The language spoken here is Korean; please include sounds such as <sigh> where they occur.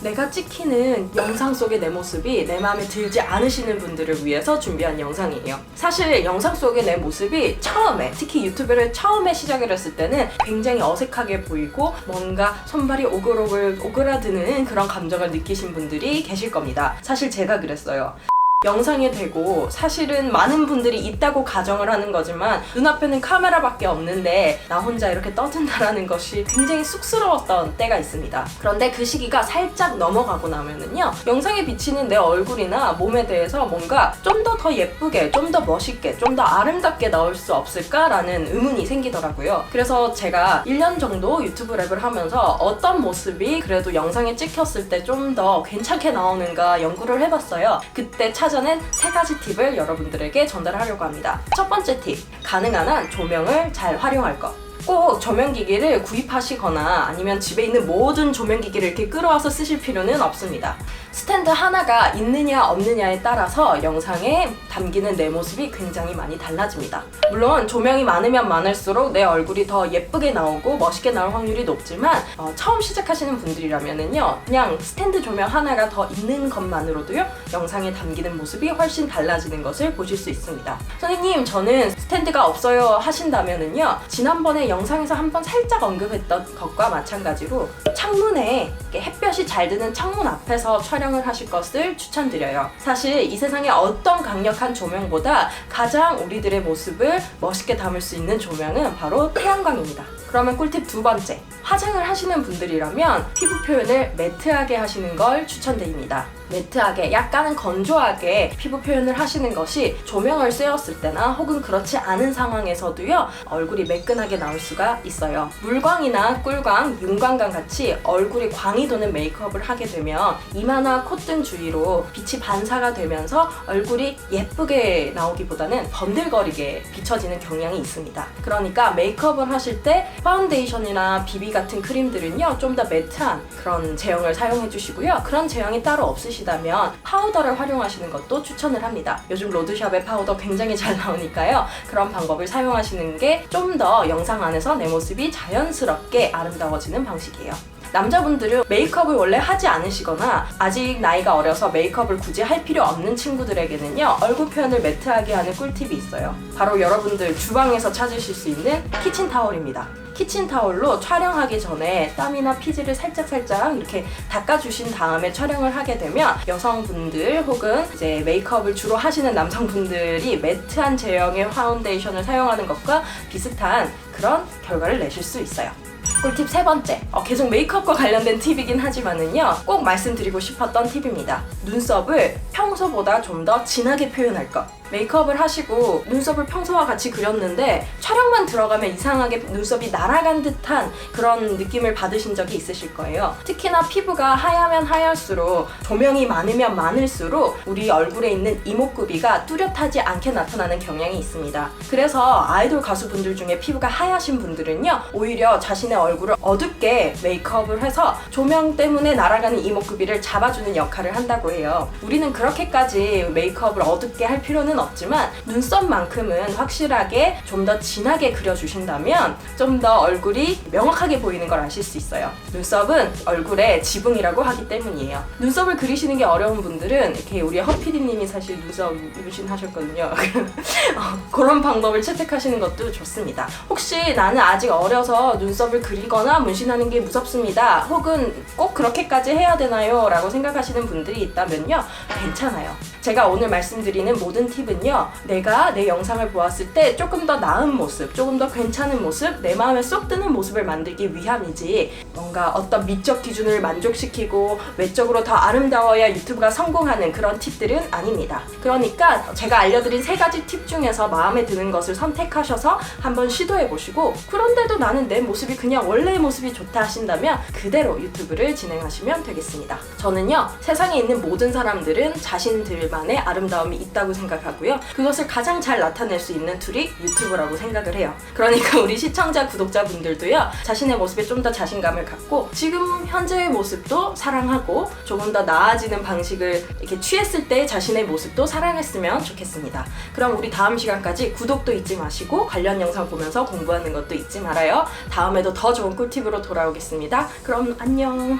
내가 찍히는 영상 속의 내 모습이 내 마음에 들지 않으시는 분들을 위해서 준비한 영상이에요. 사실 영상 속의 내 모습이 처음에 특히 유튜브를 처음에 시작을 했을 때는 굉장히 어색하게 보이고 뭔가 손발이 오글오글 오그라드는 그런 감정을 느끼신 분들이 계실 겁니다. 사실 제가 그랬어요. 영상에 대고 사실은 많은 분들이 있다고 가정을 하는 거지만 눈앞에는 카메라밖에 없는데 나 혼자 이렇게 떠든다라는 것이 굉장히 쑥스러웠던 때가 있습니다. 그런데 그 시기가 살짝 넘어가고 나면은요 영상에 비치는 내 얼굴이나 몸에 대해서 뭔가 좀 더 더 예쁘게 좀 더 멋있게 좀 더 아름답게 나올 수 없을까라는 의문이 생기더라고요. 그래서 제가 1년 정도 유튜브 랩을 하면서 어떤 모습이 그래도 영상에 찍혔을 때 좀 더 괜찮게 나오는가 연구를 해봤어요. 그때 찾 아낸 세 가지 팁을 여러분들에게 전달하려고 합니다. 첫 번째 팁, 가능한 한 조명을 잘 활용할 것. 꼭 조명기기를 구입하시거나 아니면 집에 있는 모든 조명기기를 이렇게 끌어와서 쓰실 필요는 없습니다. 스탠드 하나가 있느냐 없느냐에 따라서 영상에 담기는 내 모습이 굉장히 많이 달라집니다. 물론 조명이 많으면 많을수록 내 얼굴이 더 예쁘게 나오고 멋있게 나올 확률이 높지만 어, 처음 시작하시는 분들이라면은요 그냥 스탠드 조명 하나가 더 있는 것만으로도요 영상에 담기는 모습이 훨씬 달라지는 것을 보실 수 있습니다. 선생님 저는 스탠드가 없어요 하신다면은요 지난번에 영상에서 한번 살짝 언급했던 것과 마찬가지로 창문에 햇볕이 잘 드는 창문 앞에서 촬영을 하실 것을 추천드려요. 사실 이 세상에 어떤 강력한 조명보다 가장 우리들의 모습을 멋있게 담을 수 있는 조명은 바로 태양광입니다. 그러면 꿀팁 두 번째. 화장을 하시는 분들이라면 피부 표현을 매트하게 하시는 걸 추천드립니다. 매트하게, 약간은 건조하게 피부 표현을 하시는 것이 조명을 쐬었을 때나 혹은 그렇지 않은 상황에서도요, 얼굴이 매끈하게 나올 수가 있어요. 물광이나 꿀광, 윤광광 같이 얼굴에 광이 도는 메이크업을 하게 되면 이마나 콧등 주위로 빛이 반사가 되면서 얼굴이 예쁘게 나오기보다는 번들거리게 비춰지는 경향이 있습니다. 그러니까 메이크업을 하실 때 파운데이션이나 비비 같은 크림들은요, 좀 더 매트한 그런 제형을 사용해 주시고요. 그런 제형이 따로 없으시 다면 파우더를 활용하시는 것도 추천을 합니다. 요즘 로드샵의 파우더 굉장히 잘 나오니까요. 그런 방법을 사용하시는 게 좀 더 영상 안에서 내 모습이 자연스럽게 아름다워지는 방식이에요. 남자분들은 메이크업을 원래 하지 않으시거나 아직 나이가 어려서 메이크업을 굳이 할 필요 없는 친구들에게는요 얼굴 표현을 매트하게 하는 꿀팁이 있어요 바로 여러분들 주방에서 찾으실 수 있는 키친타올입니다 키친타올로 촬영하기 전에 땀이나 피지를 살짝살짝 이렇게 닦아주신 다음에 촬영을 하게 되면 여성분들 혹은 이제 메이크업을 주로 하시는 남성분들이 매트한 제형의 파운데이션을 사용하는 것과 비슷한 그런 결과를 내실 수 있어요. 꿀팁 세 번째. 어, 계속 메이크업과 관련된 팁이긴 하지만은요. 꼭 말씀드리고 싶었던 팁입니다. 눈썹을 평소보다 좀 더 진하게 표현할 것. 메이크업을 하시고 눈썹을 평소와 같이 그렸는데 촬영만 들어가면 이상하게 눈썹이 날아간 듯한 그런 느낌을 받으신 적이 있으실 거예요. 특히나 피부가 하얗면 하얄수록 조명이 많으면 많을수록 우리 얼굴에 있는 이목구비가 뚜렷하지 않게 나타나는 경향이 있습니다. 그래서 아이돌 가수분들 중에 피부가 하얗신 분들은요, 오히려 자신의 얼굴을 어둡게 메이크업을 해서 조명 때문에 날아가는 이목구비를 잡아주는 역할을 한다고 해요. 우리는 그렇게까지 메이크업을 어둡게 할 필요는 없지만 눈썹만큼은 확실하게 좀 더 진하게 그려주신다면 좀 더 얼굴이 명확하게 보이는 걸 아실 수 있어요. 눈썹은 얼굴의 지붕이라고 하기 때문이에요. 눈썹을 그리시는 게 어려운 분들은 이렇게 우리 허피디님이 사실 눈썹 문신 하셨거든요. <laughs> 어, 그런 방법을 채택하시는 것도 좋습니다. 혹시 나는 아직 어려서 눈썹을 그리거나 문신하는 게 무섭습니다. 혹은 꼭 그렇게까지 해야 되나요? 라고 생각하시는 분들이 있다면요. 괜찮아요. 제가 오늘 말씀드리는 모든 팁은 요, 내가 내 영상을 보았을 때 조금 더 나은 모습, 조금 더 괜찮은 모습, 내 마음에 쏙 드는 모습을 만들기 위함이지, 뭔가 어떤 미적 기준을 만족시키고 외적으로 더 아름다워야 유튜브가 성공하는 그런 팁들은 아닙니다. 그러니까 제가 알려드린 세 가지 팁 중에서 마음에 드는 것을 선택하셔서 한번 시도해 보시고, 그런데도 나는 내 모습이 그냥 원래의 모습이 좋다 하신다면 그대로 유튜브를 진행하시면 되겠습니다. 저는요, 세상에 있는 모든 사람들은 자신들만의 아름다움이 있다고 생각하 고요. 그것을 가장 잘 나타낼 수 있는 툴이 유튜브라고 생각을 해요. 그러니까 우리 시청자, 구독자분들도요, 자신의 모습에 좀 더 자신감을 갖고 지금 현재의 모습도 사랑하고 조금 더 나아지는 방식을 이렇게 취했을 때 자신의 모습도 사랑했으면 좋겠습니다. 그럼 우리 다음 시간까지 구독도 잊지 마시고 관련 영상 보면서 공부하는 것도 잊지 말아요. 다음에도 더 좋은 꿀팁으로 돌아오겠습니다. 그럼 안녕.